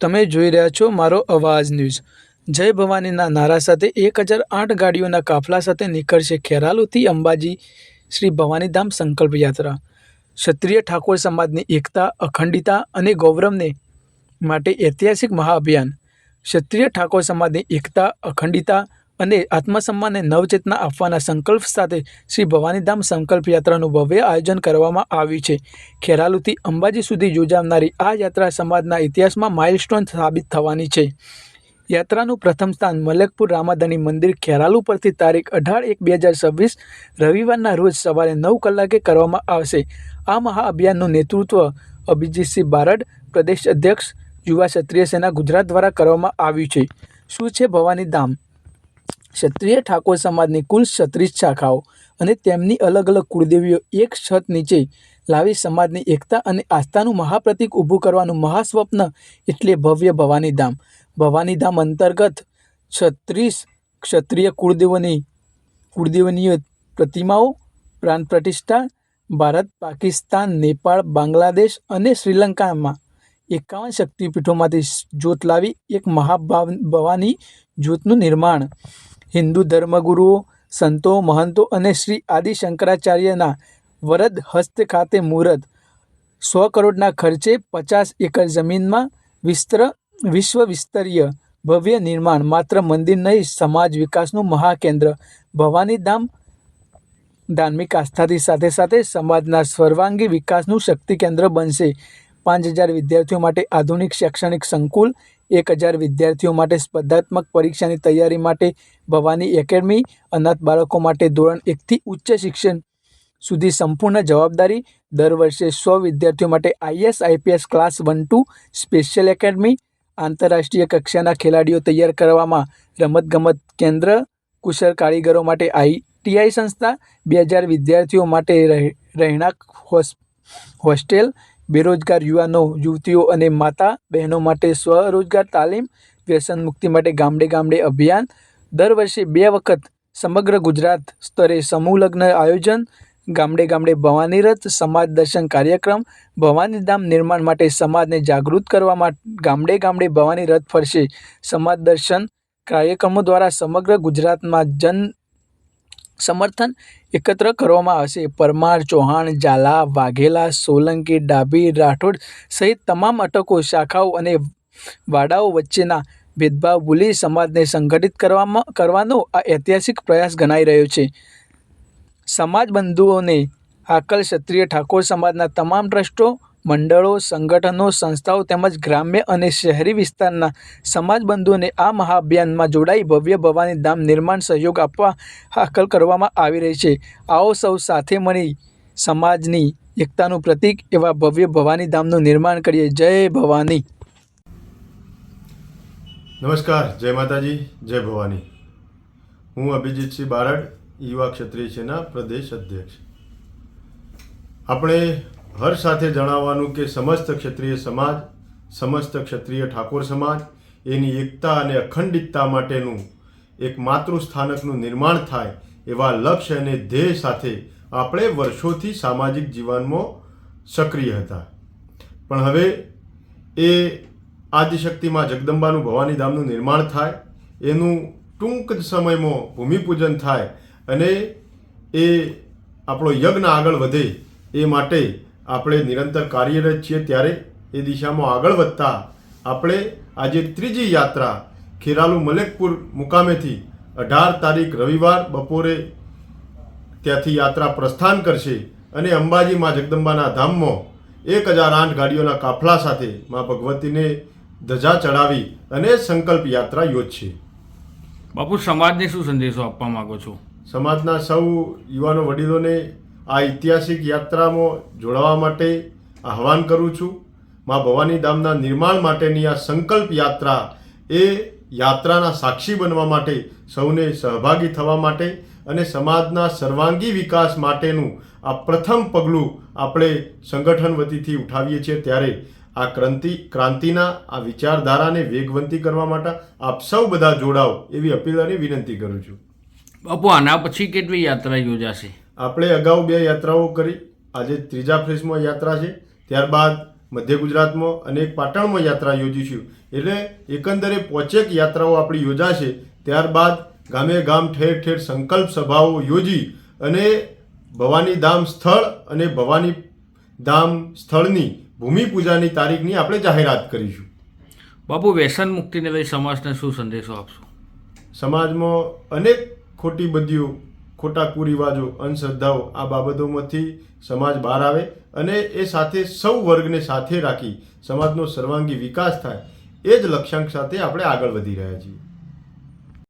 તમે જોઈ રહ્યા છો મારો અવાજ ન્યૂઝ. જય ભવાનીના નારા સાથે એક હજાર આઠ ગાડીઓના કાફલા સાથે નીકળશે ખેરાલુથી અંબાજી શ્રી ભવાનીધામ સંકલ્પ યાત્રા. ક્ષત્રિય ઠાકોર સમાજની એકતા અખંડિતા અને ગૌરવને માટે ઐતિહાસિક મહાઅભિયાન. ક્ષત્રિય ઠાકોર સમાજની એકતા અખંડિતા અને આત્મસન્માનને નવચેતના આપવાના સંકલ્પ સાથે શ્રી ભવાનીધામ સંકલ્પ યાત્રાનું ભવ્ય આયોજન કરવામાં આવ્યું છે. ખેરાલુથી અંબાજી સુધી યોજાનારી આ યાત્રા સમાજના ઇતિહાસમાં માઇલસ્ટોન સાબિત થવાની છે. યાત્રાનું પ્રથમ સ્થાન મલકપુર રામાધણી મંદિર ખેરાલુ પરથી તારીખ અઢાર એક બે હજાર છવ્વીસ રવિવારના રોજ સવારે નવ કલાકે કરવામાં આવશે. આ મહાઅભિયાનનું નેતૃત્વ અભિજીતસિંહ બારડ પ્રદેશ અધ્યક્ષ યુવા ક્ષત્રિય સેના ગુજરાત દ્વારા કરવામાં આવ્યું છે. શું છે ભવાની ધામ ક્ષત્રિય ઠાકોર સમાજની કુલ છત્રીસ શાખાઓ અને તેમની અલગ અલગ કુળદેવીઓ એક છત નીચે લાવી સમાજની એકતા અને આસ્થાનું મહાપ્રતિક ઊભું કરવાનું મહાસ્વપ્ન એટલે ભવ્ય ભવાની ધામ ભવાની ધામ અંતર્ગત છત્રીસ ક્ષત્રિય કુળદેવોની કુળદેવનીય પ્રતિમાઓ, પ્રાણ પ્રતિષ્ઠા, ભારત, પાકિસ્તાન, નેપાળ, બાંગ્લાદેશ અને શ્રીલંકામાં એકાવન શક્તિપીઠોમાંથી જ્યોત લાવી એક મહાભાવ ભવાની જ્યોતનું નિર્માણ. હિન્દુ ધર્મગુરુઓ, સંતો, મહંતો અને શ્રી આદિ શંકરાચાર્યના વરદ હસ્ત ખાતે મુહૂર્ત. સો કરોડના ખર્ચે પચાસ એકર જમીનમાં વિસ્તર વિશ્વ વિસ્તરીય ભવ્ય નિર્માણ, માત્ર મંદિર નહીં, સમાજ વિકાસનું મહાકેન્દ્ર. ભવાની ધામ ધાર્મિક આસ્થાથી સાથે સાથે સમાજના સર્વાંગી વિકાસનું શક્તિ કેન્દ્ર બનશે. પાંચ હજાર વિદ્યાર્થીઓ માટે આધુનિક શૈક્ષણિક સંકુલ એક હજાર વિદ્યાર્થીઓ માટે સ્પર્ધાત્મક પરીક્ષાની તૈયારી માટે ભવાની એકેડમી, અનાથ બાળકો માટે ધોરણ એકથી ઉચ્ચ શિક્ષણ સુધી સંપૂર્ણ જવાબદારી. દર વર્ષે સો વિદ્યાર્થીઓ માટે IAS, IPS class one two special academy. આંતરરાષ્ટ્રીય કક્ષાના ખેલાડીઓ તૈયાર કરવામાં રમતગમત કેન્દ્ર, કુશળ કારીગરો માટે આઈટીઆઈ સંસ્થા, બે હજાર વિદ્યાર્થીઓ માટે રહે- રહેણાંક હોસ, હોસ્ટેલ બેરોજગાર યુવાનો, યુવતીઓ અને માતા બહેનો માટે સ્વરોજગાર તાલીમ, વ્યસન મુક્તિ માટે ગામડે ગામડે અભિયાન, દર વર્ષે બે વખત સમગ્ર ગુજરાત સ્તરે સમૂહ લગ્ન આયોજન, ગામડે ગામડે ભવાની રથ, સમાજ દર્શન કાર્યક્રમ, ભવાની ધામ નિર્માણ માટે સમાજને જાગૃત કરવા માટે ગામડે ગામડે ભવાની રથ ફરશે. સમાજ દર્શન કાર્યક્રમો દ્વારા સમગ્ર ગુજરાતમાં જન સમર્થન એકત્ર કરવામાં આવશે. પરમાર ચૌહાણ, ઝાલા, વાઘેલા, સોલંકી, ડાભી, રાઠોડ સહિત તમામ અટકો શાખાઓ અને વાડાઓ વચ્ચેના ભેદભાવ ભૂલી સમાજને સંગઠિત કરવામાં, કરવાનો આ ઐતિહાસિક પ્રયાસ ગણાઈ રહ્યો છે. સમાજ બંધુઓને આકલ ક્ષત્રિય ઠાકોર સમાજના તમામ ટ્રસ્ટો મંડળો, સંગઠનો, સંસ્થાઓ તેમજ ગ્રામ્ય અને શહેરી વિસ્તારના સમાજબંધુઓને આ મહાઅભિયાનમાં જોડાઈ ભવ્ય ભવાની ધામ નિર્માણ સહયોગ આપવા હાકલ કરવામાં આવી રહી છે. આવો સૌ સાથે મળી સમાજની એકતાનું પ્રતીક એવા ભવ્ય ભવાની ધામનું નિર્માણ કરીએ. જય ભવાની. નમસ્કાર, જય માતાજી, જય ભવાની. હું અભિજીતસિંહ બારડ, યુવા ક્ષત્રિય પ્રદેશ અધ્યક્ષ. આપણે હર સાથે જણાવવાનું કે સમસ્ત ક્ષત્રિય સમાજ, સમસ્ત ક્ષત્રિય ઠાકોર સમાજ, એની એકતા અને અખંડિતતા માટેનું એક માતૃસ્થાનકનું નિર્માણ થાય એવા લક્ષ્ય અને ધ્યેય સાથે આપણે વર્ષોથી સામાજિક જીવનમાં સક્રિય હતા. પણ હવે એ આદિશક્તિમાં જગદંબાનું ભવાની ધામનું નિર્માણ થાય, એનું ટૂંક જ સમયમાં ભૂમિપૂજન થાય અને એ આપણો યજ્ઞ આગળ વધે એ માટે આપણે નિરંતર કાર્યરત છીએ ત્યારે એ દિશામાં આગળ વધતા આપણે આજે ત્રીજી યાત્રા ખેરાલુ મલેકપુર મુકામેથી અઢાર તારીખ રવિવાર બપોરે ત્યાંથી યાત્રા પ્રસ્થાન કરશે અને અંબાજી માં જગદંબાના ધામમાં એક હજાર આઠ ગાડીઓના કાફલા સાથે મા ભગવતીને ધજા ચડાવી અને સંકલ્પ યાત્રા યોજશે. બાપુ સમાજને શું સંદેશો આપવા માગો છો? સમાજના સૌ યુવાનો વડીલોને આ ઐતિહાસિક યાત્રામાં જોડાવા માટે આહવાન કરું છું. મા ભવાની ધામના નિર્માણ માટેની આ સંકલ્પ યાત્રા એ યાત્રાના સાક્ષી બનવા માટે સૌને સહભાગી થવા માટે અને સમાજના સર્વાંગી વિકાસ માટેનું આ પ્રથમ પગલું આપણે સંગઠન વતીથી ઉઠાવીએ છીએ. ત્યારે આ ક્રાંતિ, ક્રાંતિના આ વિચારધારાને વેગવંતી કરવા માટે આપ સૌ બધા જોડાઓ એવી અપીલ અને વિનંતી કરું છું. બાપુ, આના પછી કેટલી યાત્રા યોજાશે? આપણે અગાઉ બે યાત્રાઓ કરી. આજે ત્રીજા ફેઝમાં યાત્રા છે. ત્યારબાદ મધ્ય ગુજરાતમાં અને પાટણમાં યાત્રા યોજીશું. એટલે એકંદરે પોચેક યાત્રાઓ આપણી યોજાશે. ત્યારબાદ ગામે ગામ ઠેર ઠેર સંકલ્પ સભાઓ યોજી અને ભવાની ધામ સ્થળ અને ભવાની ધામ સ્થળની ભૂમિપૂજાની તારીખની આપણે જાહેરાત કરીશું. બાપુ વ્યસન મુક્તિને લઈ સમાજને શું સંદેશો આપશો? સમાજમાં અનેક ખોટી બદીઓ ખોટા કુરિવાજો અંધશ્રદ્ધાઓ આ બાબતોમાંથી સમાજ બહાર આવે અને એ સાથે સૌ વર્ગને સાથે રાખી સમાજનો સર્વાંગી વિકાસ થાય એ જ લક્ષ્યાંક સાથે આપણે આગળ વધી રહ્યા છીએ.